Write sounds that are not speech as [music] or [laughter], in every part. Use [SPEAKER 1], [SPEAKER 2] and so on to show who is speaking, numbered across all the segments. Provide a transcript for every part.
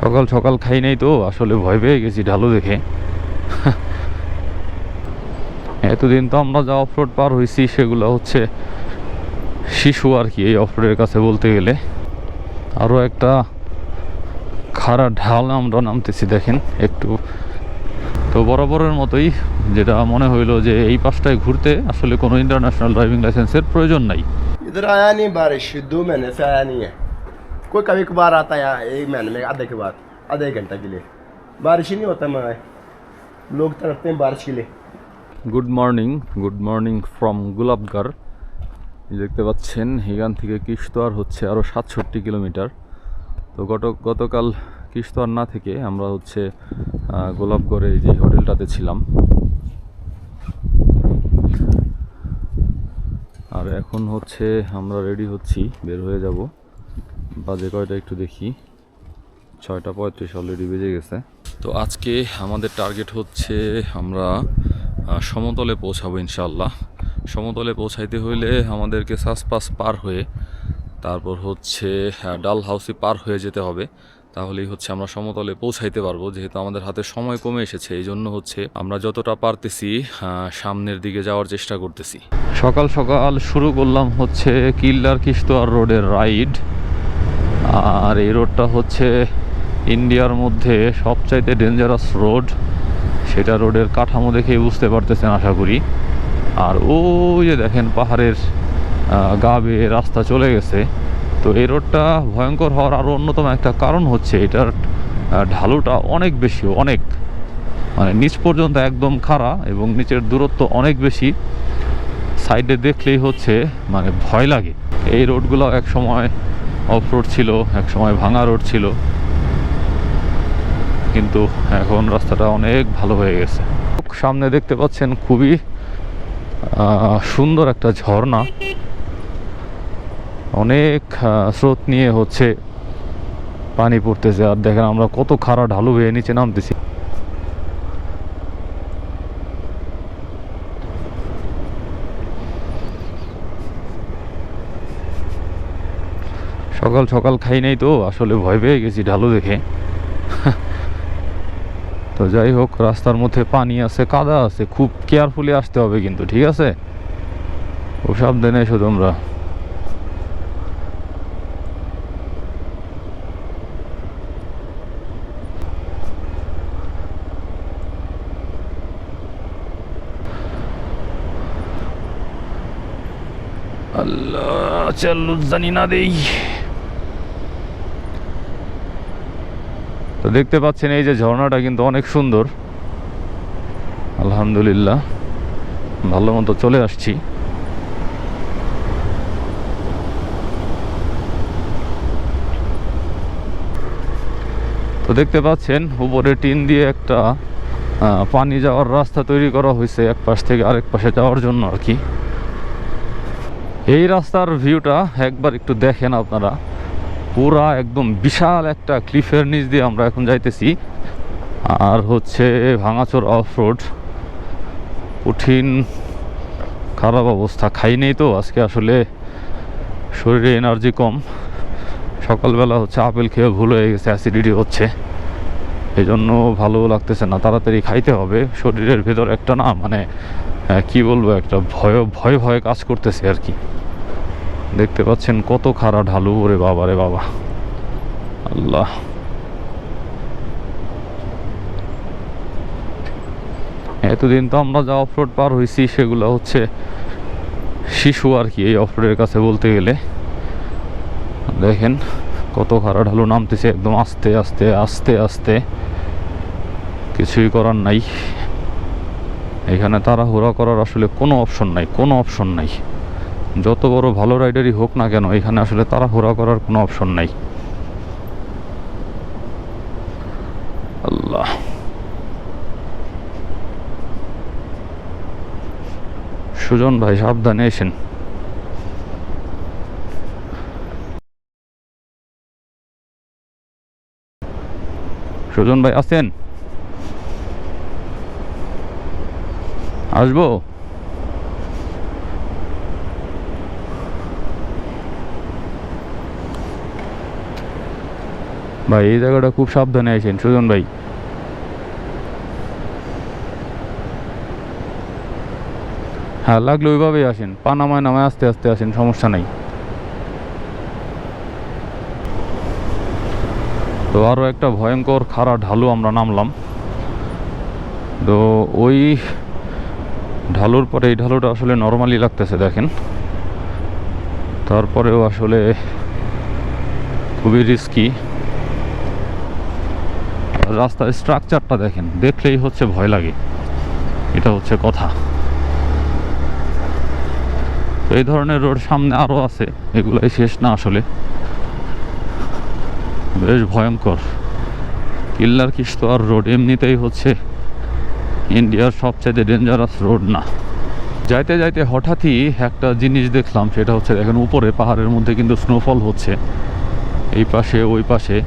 [SPEAKER 1] সকাল সকাল খাই নাই তো, আসলে ভয় পেয়ে গেছি ঢালু দেখে। এতদিন তো আমরা যা অফরোড পার হয়েছি সেগুলো হচ্ছে শিশু আর কি, এই অফরোডের কাছে বলতে গেলে। আরও একটা খাড়া ঢাল আমরা নামতেছি, দেখেন একটু। তো বরাবরের মতোই যেটা মনে হইল যে এই পাশটায় ঘুরতে আসলে কোনো ইন্টারন্যাশনাল ড্রাইভিং লাইসেন্সের প্রয়োজন নাই।
[SPEAKER 2] कोई कभी कभार आता है यहाँ एक महीने में आधे के बाद आधे घंटे के लिए बारिश ही नहीं होता मैं लोग तरफते हैं बारिश के लिए
[SPEAKER 1] good morning good morning from Gulabgarh এই দেখতে পাচ্ছেন এখান থেকে কিশতোয়ার হচ্ছে আরও সাতষট্টি কিলোমিটার তো গত গতকাল কিশতোয়ার না থেকে আমরা হচ্ছে আহ, গোলাপগড়ে এই যে হোটেলটাতে ছিলাম আর এখন হচ্ছে আমরা রেডি হচ্ছি বের হয়ে যাব বাজে কয়টা একটু দেখি। ছয়টা পঁয়ত্রিশ অলরেডি বেজে গেছে। তো আজকে আমাদের টার্গেট হচ্ছে আমরা সমতলে পৌঁছাবো ইনশাল্লাহ সমতলে পৌঁছাইতে হইলে আমাদেরকে সাসপাস পার হয়ে তারপর হচ্ছে ডাল হাউসে পার হয়ে যেতে হবে। তাহলেই হচ্ছে আমরা সমতলে পৌঁছাইতে পারব যেহেতু আমাদের হাতে সময় কমে এসেছে এই জন্য হচ্ছে আমরা যতটা পারতেছি সামনের দিকে যাওয়ার চেষ্টা করতেছি। সকাল সকাল শুরু করলাম হচ্ছে কিল্লার কিশতোয়ার রোডের রাইড আর এই রোডটা হচ্ছে ইন্ডিয়ার মধ্যে সবচাইতে ডেঞ্জারাস রোড সেটা রোডের কাঠামো দেখেই বুঝতে পারতেছেন, আশা করি। আর ওই যে দেখেন পাহাড়ের গা বেয়ে রাস্তা চলে গেছে। তো এই রোডটা ভয়ঙ্কর হওয়ার আরও অন্যতম একটা কারণ হচ্ছে এটার ঢালুটা অনেক বেশি, অনেক। মানে নিচ পর্যন্ত একদম খাড়া এবং নিচের দূরত্ব অনেক বেশি। সাইডে দেখলেই হচ্ছে মানে ভয় লাগে। এই রোডগুলো এক সময় অফ রোড ছিল, এক সময় ভাঙা রোড ছিল। কিন্তু এখন রাস্তাটা অনেক ভালো হয়ে গেছে। সামনে দেখতে পাচ্ছেন খুবই সুন্দর একটা ঝর্ণা। অনেক স্রোত নিয়ে হচ্ছে পানি পড়তেছে। আর দেখেন আমরা কত খাড়া ঢালু হয়ে নিচে নামতেছি। সকাল সকাল খাই নাই তো, আসলে ভয় পেয়ে গেছি ঢালু দেখে। তো যাই হোক, রাস্তার মধ্যে পানি আছে, কাদা আছে, খুব কেয়ারফুলি আসতে হবে কিন্তু, ঠিক আছে? ও সাবধানে এসো তোমরা। আল্লাহ চাল্লু জানি না দেই। তো দেখতে পাচ্ছেন এই যে ঝর্ণাটা কিন্তু অনেক সুন্দর। আলহামদুলিল্লাহ, ভালো মতো চলে আসছি। তো দেখতে পাচ্ছেন, উপরে টিন দিয়ে একটা পানি যাওয়ার রাস্তা তৈরি করা হয়েছে, এক পাশ থেকে আরেক পাশে যাওয়ার জন্য আর কি। এই রাস্তার ভিউটা একবার একটু দেখেন আপনারা। পুরা একদম বিশাল একটা ক্লিফের নিচ দিয়ে আমরা এখন যাইতেছি। আর হচ্ছে ভাঙাচোর অফ রোড। কঠিন, খারাপ অবস্থা। খাই নেই তো, আজকে আসলে শরীরে এনার্জি কম। সকালবেলা হচ্ছে আপেল খেয়ে ভুল হয়ে গেছে অ্যাসিডিটি হচ্ছে। এই জন্য ভালো লাগতেছে না, তাড়াতাড়ি খাইতে হবে। শরীরের ভেতর একটা না মানে কি বলব, একটা ভয় ভয় ভয় কাজ করতেছে আর কি। দেখতে পাচ্ছেন কত খাড়া ঢালু, ওরে বাবা, রে বাবা। আল্লাহ। এতদিন তো আমরা যা অফরোড পার হয়েছি সেগুলো হচ্ছে শিশু আর কি, এই অফরোডের কাছে বলতে গেলে। দেখেন কত খাড়া ঢালু নামতেছে, একদম আস্তে আস্তে আস্তে আস্তে। কিছুই করার নাই। এখানে তারা তাড়াহুড়া করার আসলে কোনো অপশন নাই, কোনো অপশন নাই। যত বড় ভালো রাইডারই হোক না কেন, এখানে আসলে তাড়াহুড়া করার কোনো অপশন নাই। আল্লাহ। সুজন ভাই, সাবধানে এসেন। সুজন ভাই, আছেন? আসব? ভাই, এই জায়গাটা খুব সাবধানে আছেন সুজন ভাই। হ্যাঁ লাগলে ওইভাবেই আসেন পা নামায় আস্তে আস্তে আসেন, সমস্যা নাই। তো আরও একটা ভয়ঙ্কর খাড়া ঢালু আমরা নামলাম। তো ওই ঢালুর পরে এই ঢালুটা আসলে নর্মালি লাগতেছে, দেখেন। তারপরেও আসলে খুবই রিস্কি রাস্তার স্ট্রাকচারটা দেখেন, দেখলেই হচ্ছে ভয় লাগে। এটা হচ্ছে কথা। তো এই ধরনের রোড সামনে আরও আছে, এগুলাই শেষ না আসলে। বেশ ভয়ঙ্কর। কিল্লার কিস্তোয়ার রোড এমনিতেই হচ্ছে ইন্ডিয়ার সবচেয়ে ডেঞ্জারাস রোড না। যাইতে যাইতে হঠাৎই একটা জিনিস দেখলাম, সেটা হচ্ছে দেখেন উপরে পাহাড়ের মধ্যে কিন্তু স্নোফল হচ্ছে। এই পাশে, ওই পাশে।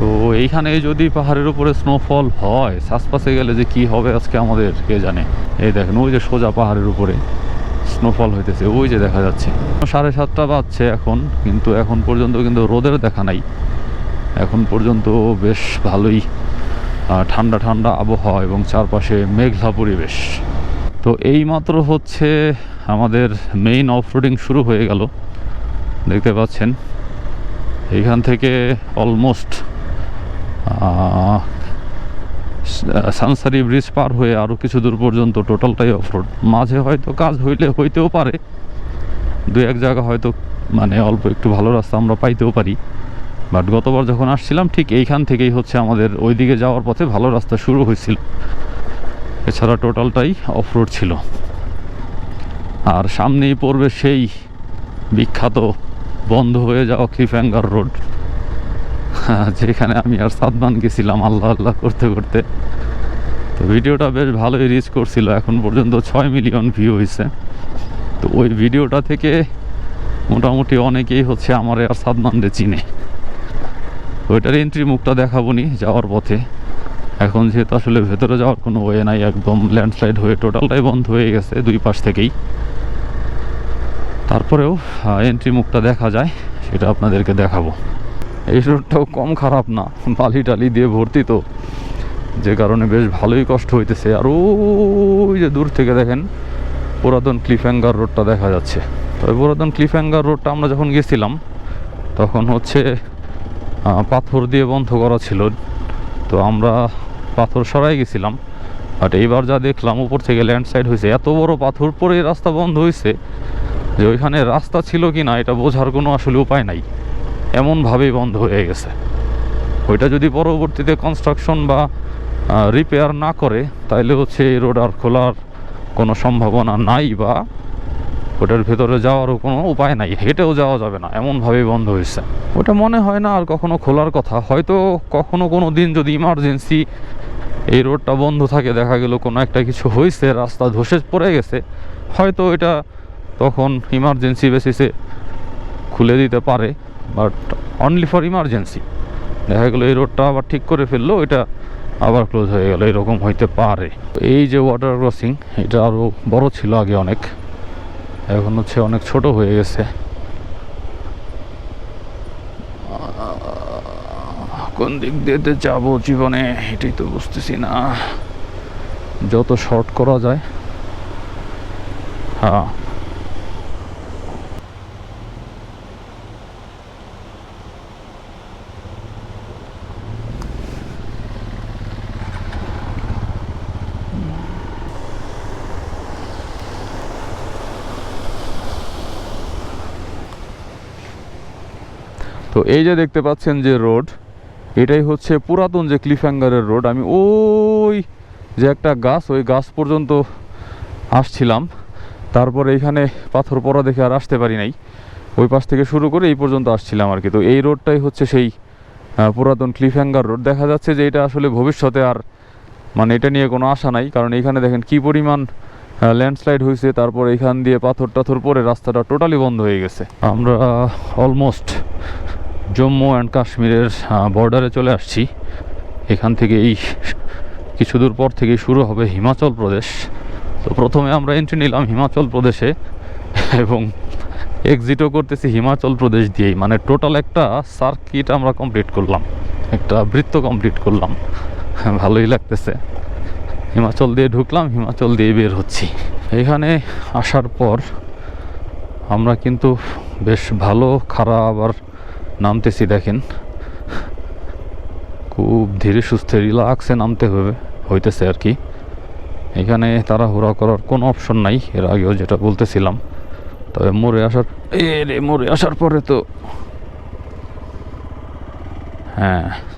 [SPEAKER 1] তো এইখানে যদি পাহাড়ের উপরে স্নোফল হয় শ্বাসপাসে গেলে যে কি হবে আজকে আমাদের কে জানে? এই দেখেন, ওই যে সোজা পাহাড়ের উপরে স্নোফল হইতেছে, ওই যে দেখা যাচ্ছে। সাড়ে সাতটা বাজছে এখন, কিন্তু এখন পর্যন্ত কিন্তু রোদের দেখা নাই। এখন পর্যন্ত বেশ ভালোই ঠান্ডা ঠান্ডা আবহাওয়া এবং চারপাশে মেঘলা পরিবেশ। তো এই মাত্র হচ্ছে আমাদের মেইন অফরোডিং শুরু হয়ে গেল। দেখতে পাচ্ছেন, এইখান থেকে অলমোস্ট সানসারি ব্রিজ পার হয়ে আরও কিছু দূর পর্যন্ত টোটালটাই অফরোড। মাঝে হয়তো কাজ হইলে হইতেও পারে। দু এক জায়গা হয়তো মানে অল্প একটু ভালো রাস্তা আমরা পাইতেও পারি। বাট গতবার যখন আসছিলাম, ঠিক এইখান থেকেই হচ্ছে আমাদের ওইদিকে যাওয়ার পথে ভালো রাস্তা শুরু হয়েছিল। এছাড়া টোটালটাই অফরোড ছিল। আর সামনেই পড়বে সেই বিখ্যাত বন্ধ হয়ে যাওয়া ক্লিফ্যাঙ্গার রোড [laughs] যেখানে আমি আর সাদমান গেছিলাম আল্লাহ আল্লাহ করতে করতে। তো ভিডিওটা বেশ ভালোই রিচ করছিল, এখন পর্যন্ত ছয় মিলিয়ন ভিউ হয়েছে তো ওই ভিডিওটা থেকে মোটামুটি অনেকেই হচ্ছে আমার আর সাদমানরে চিনে। ওইটার এন্ট্রি মুখটা দেখাবো নি যাওয়ার পথে। এখন যেহেতু আসলে ভেতরে যাওয়ার কোনো ওয়ে নাই, একদম ল্যান্ডস্লাইড হয়ে টোটালটাই বন্ধ হয়ে গেছে দুই পাশ থেকেই। তারপরেও এন্ট্রি মুখটা দেখা যায়, সেটা আপনাদেরকে দেখাবো। এই রোডটাও কম খারাপ না। বালি টালি দিয়ে ভর্তি তো। যে কারণে বেশ ভালোই কষ্ট হইতেছে। আর ওই যে দূর থেকে দেখেন, পুরাতন ক্লিফ্যাঙ্গার রোডটা দেখা যাচ্ছে। তবে পুরাতন ক্লিফ্যাঙ্গার রোডটা আমরা যখন গেছিলাম, তখন হচ্ছে পাথর দিয়ে বন্ধ করা ছিল। তো আমরা পাথর সরাই গেছিলাম। বাট এইবার যা দেখলাম, উপর থেকে ল্যান্ডস্লাইড হয়েছে। এত বড় পাথর পরে রাস্তা বন্ধ হয়েছে যে ওইখানে রাস্তা ছিল কি না, এটা বোঝার কোনো আসলে উপায় নাই। এমনভাবেই বন্ধ হয়ে গেছে। ওইটা যদি পরবর্তীতে কনস্ট্রাকশন বা রিপেয়ার না করে, তাইলে হচ্ছে এই রোড আর খোলার কোনো সম্ভাবনা নাই বা, ওটার ভেতরে যাওয়ারও কোনো উপায় নাই, হেঁটেও যাওয়া যাবে না, এমনভাবেই বন্ধ হয়েছে। ওটা মনে হয় না আর কখনো খোলার কথা। হয়তো কখনো কোনো দিন যদি ইমার্জেন্সি এই রোডটা বন্ধ থাকে, দেখা গেল কোনো একটা কিছু হয়েছে রাস্তা ধসে পড়ে গেছে, হয়তো এটা তখন ইমার্জেন্সি বেসিসে খুলে দিতে পারে। বাট অনলি ফর ইমার্জেন্সি দেখা গেলো এই রোডটা আবার ঠিক করে ফেলল, এটা আবার ক্লোজ হয়ে গেল, এরকম হইতে পারে। এই যে ওয়াটার ক্রসিং এটা আরও বড় ছিল আগে অনেক। এখন হচ্ছে অনেক ছোট হয়ে গেছে। কোন দিক দিয়ে যাব জীবনে, এটাই তো বুঝতেছি না। যত শর্ট করা যায়। হ্যাঁ। তো এই যে দেখতে পাচ্ছেন যে রোড, এটাই হচ্ছে পুরাতন যে ক্লিফ্যাঙ্গারের রোড। আমি ওই যে একটা গাছ, ওই গাছ পর্যন্ত আসছিলাম। তারপর এইখানে পাথর পড়া দেখে আর আসতে পারি নাই। ওই পাশ থেকে শুরু করে এই পর্যন্ত আসছিলাম আর কি। তো এই রোডটাই হচ্ছে সেই পুরাতন ক্লিফ্যাঙ্গার রোড দেখা যাচ্ছে যে এটা আসলে ভবিষ্যতে আর মানে এটা নিয়ে কোনো আশা নাই। কারণ এইখানে দেখেন কি পরিমাণ ল্যান্ডস্লাইড হয়েছে তারপর এইখান দিয়ে পাথর টাথর পরে রাস্তাটা টোটালি বন্ধ হয়ে গেছে। আমরা অলমোস্ট জম্মু অ্যান্ড কাশ্মীরের বর্ডারে চলে আসছি। এখান থেকে এই কিছু দূর পর থেকেই শুরু হবে হিমাচল প্রদেশ। তো প্রথমে আমরা এন্ট্রি নিলাম হিমাচল প্রদেশে এবং এক্সিটও করতেছি হিমাচল প্রদেশ দিয়েই। মানে টোটাল একটা সার্কিট আমরা কমপ্লিট করলাম। একটা বৃত্ত কমপ্লিট করলাম। ভালোই লাগতেছে। হিমাচল দিয়ে ঢুকলাম, হিমাচল দিয়ে বের হচ্ছি। এখানে আসার পর আমরা কিন্তু বেশ ভালো, খারাপ, আবার নামতেছি, দেখেন। খুব ধীরে সুস্থে রিলাক্সে নামতে হবে, হইতেছে আর কি। এখানে তারা তাড়াহুড়া করার কোনো অপশন নাই, এর আগেও যেটা বলতেছিলাম। তবে মরে আসার এ রে মরে আসার পরে তো হ্যাঁ।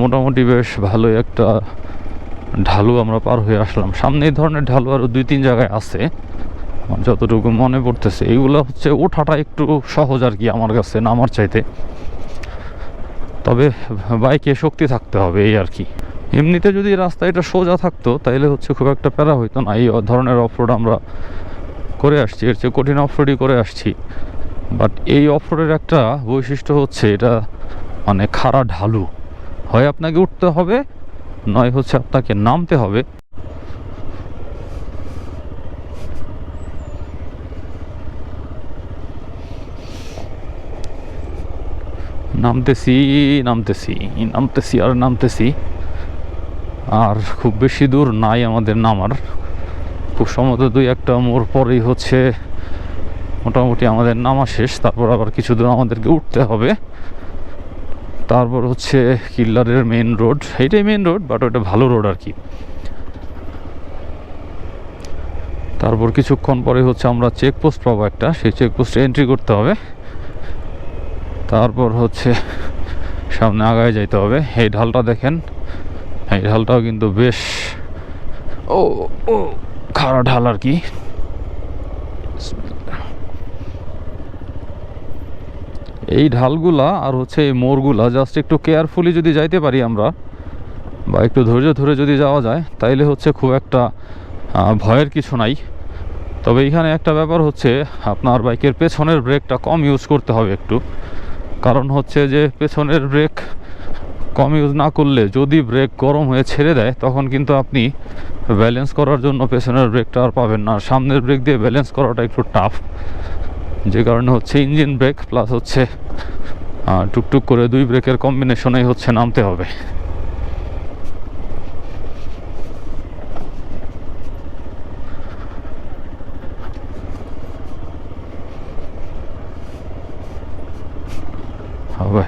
[SPEAKER 1] মোটামুটি বেশ ভালোই একটা ঢালু আমরা পার হয়ে আসলাম। সামনে এই ধরনের ঢালু আরও দুই তিন জায়গায় আছে, আমার যতটুকু মনে পড়তেছে। এইগুলো হচ্ছে ওঠাটা একটু সহজ আর কি আমার কাছে নামার চাইতে। তবে বাইকে শক্তি থাকতে হবে এই আর কি। এমনিতে যদি রাস্তা এটা সোজা থাকতো, তাইলে হচ্ছে খুব একটা প্যারা হইতো না। এই ধরনের অফরোড আমরা করে আসছি, এর চেয়ে কঠিন অফরোডই করে আসছি। বাট এই অফরোডের একটা বৈশিষ্ট্য হচ্ছে এটা মানে খাড়া ঢালু। হয় আপনাকে উঠতে হবে, নয় হচ্ছে আপনাকে নামতে হবে। নামতেছি নামতেছি নামতেছি আর নামতেছি। আর খুব বেশি দূর নাই আমাদের নামার। খুব সম্ভবত দুই একটা মোড় পরেই হচ্ছে মোটামুটি আমাদের নামা শেষ, তারপর আবার কিছু দূর আমাদেরকে উঠতে হবে। তারপর হচ্ছে কিল্লারের মেন রোড এইটাই মেন রোড বাট ওটা ভালো রোড আর কি। তারপর কিছুক্ষণ পরে হচ্ছে আমরা চেকপোস্ট পাবো একটা। সেই চেকপোস্টে এন্ট্রি করতে হবে। তারপর হচ্ছে সামনে আগায় যাইতে হবে। এই ঢালটা দেখেন। এই ঢালটাও কিন্তু বেশ ও ও, খাড়া ঢাল আর কি। এই ঢালগুলা আর হচ্ছে এই মোড়গুলা জাস্ট একটু কেয়ারফুলি যদি যাইতে পারি আমরা, বা একটু ধৈর্য ধরে যদি যাওয়া যায়, তাইলে হচ্ছে খুব একটা ভয়ের কিছু নাই। তবে এখানে একটা ব্যাপার হচ্ছে, আপনার বাইকের পেছনের ব্রেকটা কম ইউজ করতে হবে একটু। কারণ হচ্ছে যে পেছনের ব্রেক কম ইউজ না করলে যদি ব্রেক গরম হয়ে ছেড়ে দেয়, তখন কিন্তু আপনি ব্যালেন্স করার জন্য পেছনের ব্রেকটা আর পাবেন না। সামনের ব্রেক দিয়ে ব্যালেন্স করাটা একটু টাফ যে কারণে হচ্ছে ইঞ্জিন ব্রেক প্লাস হচ্ছে টুকটুক করে দুই ব্রেকের কম্বিনেশনেই হচ্ছে নামতে হবে। হবে।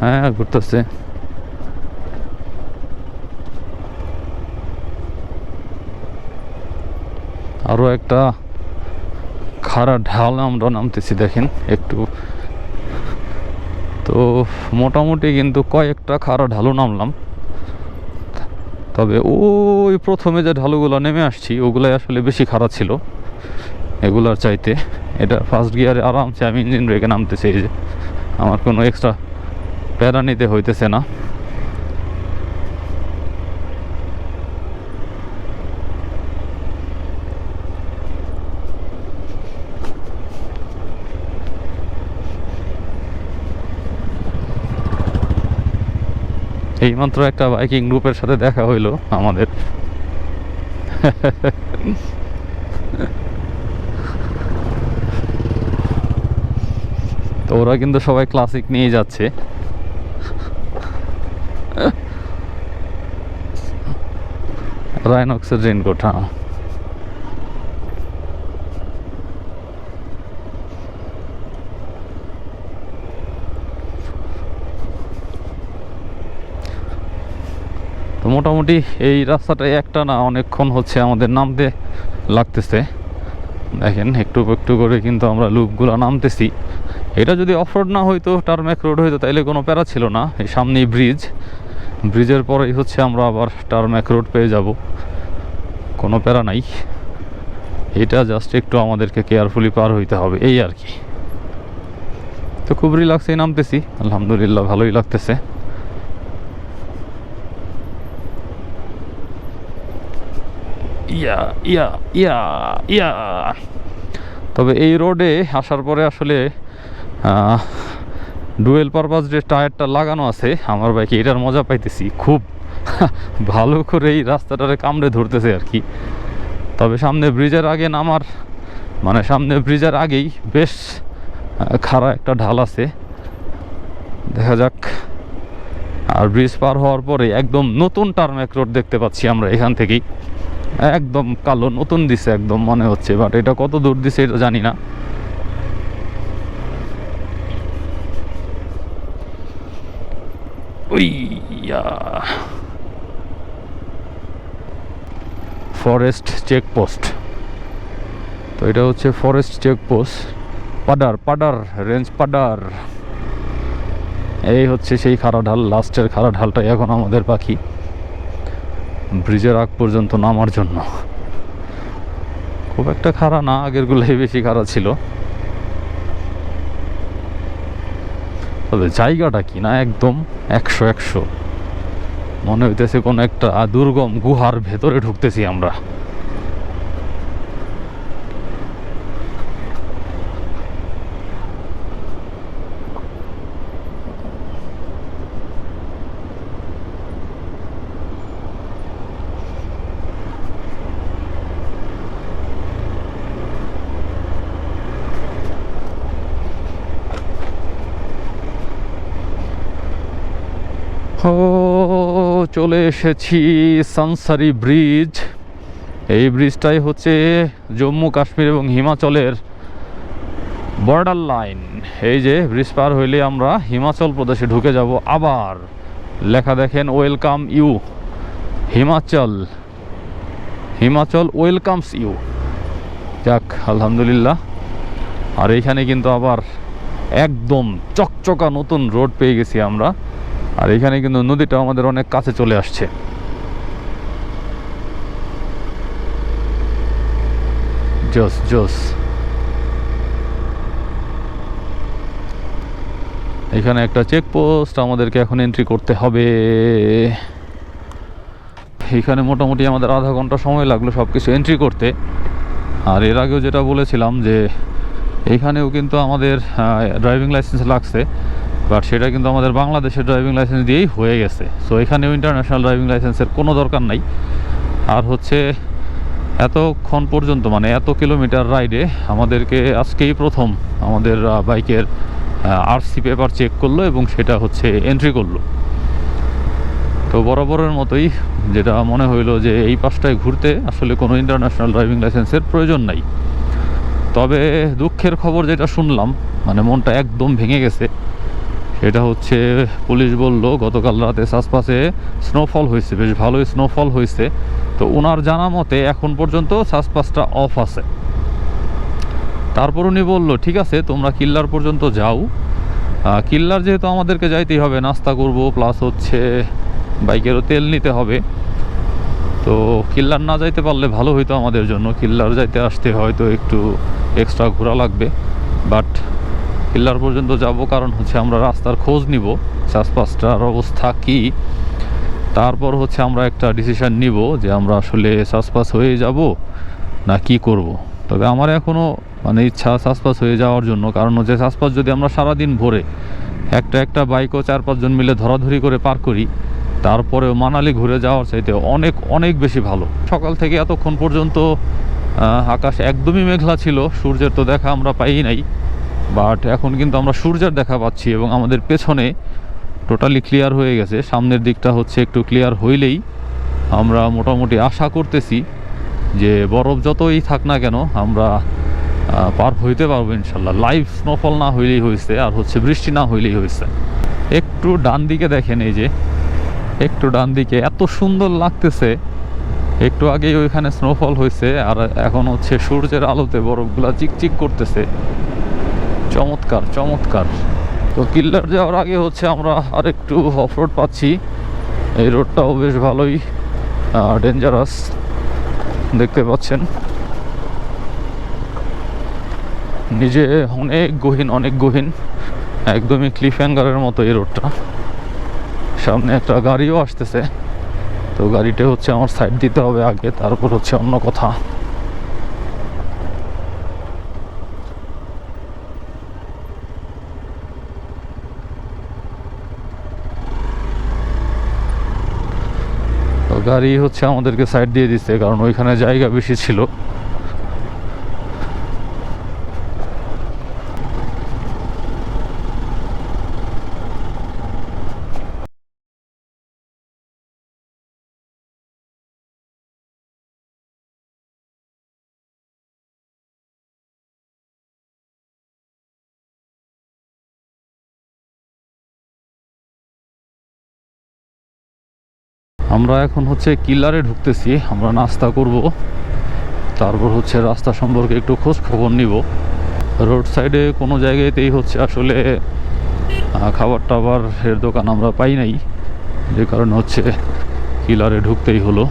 [SPEAKER 1] হ্যাঁ ঘুরতেছে। আরও একটা খাড়া ঢাল আমরা নামতেছি, দেখেন একটু। তো মোটামুটি কিন্তু কয়েকটা খাড়া ঢালু নামলাম। তবে ওই প্রথমে যে ঢালুগুলো নেমে আসছি, ওগুলাই আসলে বেশি খারাপ ছিল এগুলার চাইতে। এটা ফার্স্ট গিয়ারে আরামসে আমি ইঞ্জিন ব্রেকে নামতেছি, এই যে। আমার কোনো এক্সট্রা প্যারা নিতে হইতেছে না। এইমাত্র একটা বাইকিং গ্রুপের সাথে দেখা হইল আমাদের। তো ওরা কিন্তু সবাই ক্লাসিক নিয়ে যাচ্ছে। রায়নক্সের রেনকোট হ্যাঁ। মোটামুটি এই রাস্তাটায় একটা না, অনেকক্ষণ হচ্ছে আমাদের নামতে লাগতেছে। দেখেন, একটু একটু করে কিন্তু আমরা লুপগুলো নামতেছি। এটা যদি অফরোড না হইতো, টার্মেক রোড হইতো, তাইলে কোনো প্যারা ছিল না। এই সামনেই ব্রিজ। ব্রিজের পরেই হচ্ছে আমরা আবার টার্মেক রোড পেয়ে যাব। কোনো প্যারা নাই। এটা জাস্ট একটু আমাদেরকে কেয়ারফুলি পার হইতে হবে, এই আর কি। তো খুব রিল্যাক্সেই নামতেছি। আলহামদুলিল্লাহ, ভালোই লাগতেছে। ইয়া ইয়া ইয়া ইয়া। তবে এই রোডে আসার পরে আসলে ডুয়েল পারপাস যে টায়ারটা লাগানো আছে, আমার বাইকে এটার মজা পাইতেছি। খুব [laughs] ভালো করে এই রাস্তাটারে কামড়ে ধরতেছে আর কি। তবে সামনে ব্রিজের আগে নামার মানে সামনে ব্রিজের আগেই বেশ খাড়া একটা ঢাল আছে। দেখা যাক। আর ব্রিজ পার হওয়ার পরে একদম নতুন টার্মেক রোড দেখতে পাচ্ছি আমরা এখান থেকেই। একদম কালো, নতুন দিছে একদম মনে হচ্ছে বাট এটা কত দূর দিছে এটা জানি না। ফরেস্ট চেকপোস্ট তো এটা হচ্ছে forest checkpost Padar Padar range Padar এই হচ্ছে সেই খাড়া ঢাল লাস্টের খাড়া ঢালটাই এখন আমাদের পাখি। ব্রিজের আগ পর্যন্ত নামার জন্য। খুব একটা খাড়া না, আগেরগুলোই বেশি খাড়া ছিল। তবে জায়গাটা কি না একদম একশো একশো। মনে হইতেছে কোনো একটা দুর্গম গুহার ভেতরে ঢুকতেছি আমরা। ও চলে এসেছি সানসারি ব্রিজ এই ব্রিজটাই হচ্ছে জম্মু, কাশ্মীর এবং হিমাচলের বর্ডার লাইন এই যে ব্রিজ পার হইলে আমরা হিমাচল প্রদেশে ঢুকে যাব আবার। লেখা দেখেন welcome you Himachal. Himachal welcomes you যাক, আলহামদুলিল্লাহ। আর এইখানে কিন্তু আবার একদম চকচকা নতুন রোড পেয়ে গেছি আমরা। আর এখানে কিন্তু নদীটা আমাদের অনেক কাছে চলে আসছে। জোস জোস। এখানে একটা চেকপোস্ট আমাদেরকে এখন এন্ট্রি করতে হবে। এখানে মোটামুটি আমাদের আধা ঘণ্টা সময় লাগল সব কিছু এন্ট্রি করতে। আর এর আগেও যেটা বলেছিলাম যে এইখানেও কিন্তু আমাদের ড্রাইভিং লাইসেন্স লাগছে। বাট সেটা কিন্তু আমাদের বাংলাদেশের ড্রাইভিং লাইসেন্স দিয়েই হয়ে গেছে। সো এখানেও ইন্টারন্যাশনাল ড্রাইভিং লাইসেন্সের কোনো দরকার নাই। আর হচ্ছে, এতক্ষণ পর্যন্ত মানে এত কিলোমিটার রাইডে আমাদেরকে আজকেই প্রথম আমাদের বাইকের আরসি পেপার চেক করল এবং সেটা হচ্ছে এন্ট্রি করল। তো বরাবরের মতোই যেটা মনে হইল যে এই পাশটায় ঘুরতে আসলে কোনো ইন্টারন্যাশনাল ড্রাইভিং লাইসেন্সের প্রয়োজন নাই। তবে দুঃখের খবর যেটা শুনলাম মানে মনটা একদম ভেঙে গেছে। সেটা হচ্ছে, পুলিশ বলল, গতকাল রাতে সাসপাসে স্নোফল হয়েছে, বেশ ভালোই স্নোফল হয়েছে। তো ওনার জানা মতে এখন পর্যন্ত সাসপাসটা অফ আছে। তারপর উনি বলল, ঠিক আছে, তোমরা কিল্লার পর্যন্ত যাও। কিল্লার যেহেতু আমাদেরকে যাইতেই হবে, নাস্তা করব প্লাস হচ্ছে বাইকেরও তেল নিতে হবে। তো কিল্লার না যাইতে পারলে ভালো হইতো আমাদের জন্য, কিল্লার যাইতে আসতে হয়তো একটু এক্সট্রা ঘোরা লাগবে। বাট কিল্লার পর্যন্ত যাব, কারণ হচ্ছে আমরা রাস্তার খোঁজ নিব, চাষবাসটার অবস্থা কি। তারপর হচ্ছে আমরা একটা ডিসিশন নিব যে আমরা আসলে চাষবাস হয়ে যাব না কি করব। তবে আমার এখনও মানে ইচ্ছা চাষবাস হয়ে যাওয়ার জন্য, কারণ হচ্ছে চাষবাস যদি আমরা সারাদিন ভরে একটা একটা বাইকও চার পাঁচজন মিলে ধরাধরি করে পার করি, তারপরেও মানালি ঘুরে যাওয়ার চাইতে অনেক অনেক বেশি ভালো। সকাল থেকে এতক্ষণ পর্যন্ত আকাশ একদমই মেঘলা ছিল, সূর্যের তো দেখা আমরা পাই নাই। বাট এখন কিন্তু আমরা সূর্যের দেখা পাচ্ছি এবং আমাদের পেছনে টোটালি ক্লিয়ার হয়ে গেছে। সামনের দিকটা হচ্ছে একটু ক্লিয়ার হইলেই আমরা মোটামুটি আশা করতেছি যে বরফ যতই থাক না কেন আমরা পার হইতে পারব ইনশাল্লাহ। লাইভ স্নোফল না হইলেই হয়েছে আর হচ্ছে বৃষ্টি না হইলেই হয়েছে একটু ডান দিকে দেখেন এই যে, একটু ডান দিকে এত সুন্দর লাগতেছে। একটু আগেই ওইখানে স্নোফল হয়েছে আর এখন হচ্ছে সূর্যের আলোতে বরফগুলা চিকচিক করতেছে। চমৎকার চমৎকার। তো কিল্লার যাওয়ার আগে হচ্ছে আমরা আর একটু অফ রোড পাচ্ছি। এই রোডটাও বেশ ভালোই ডেঞ্জারাস দেখতে পাচ্ছেন। নিজে অনেক গহীন অনেক গহীন। একদমই ক্লিফ হ্যাঙ্গারের মতো এই রোডটা সামনে একটা গাড়িও আসতেছে। তো গাড়িটা হচ্ছে আমার সাইড দিতে হবে আগে, তারপর হচ্ছে অন্য কথা। গাড়ি হচ্ছে আমাদেরকে সাইড দিয়ে দিচ্ছে কারণ ওইখানে জায়গা বেশি ছিল। আমরা এখন হচ্ছে কিল্লারে ঢুকতেছি, আমরা নাস্তা করব। তারপর হচ্ছে রাস্তা সম্পর্কে একটু খোঁজ খবর নিব। রোড সাইডে কোনো জায়গাতেই হচ্ছে আসলে খাবার টাবার এর দোকান আমরা পাই নাই। যে কারণে হচ্ছে কিলারে ঢুকতেই হলো।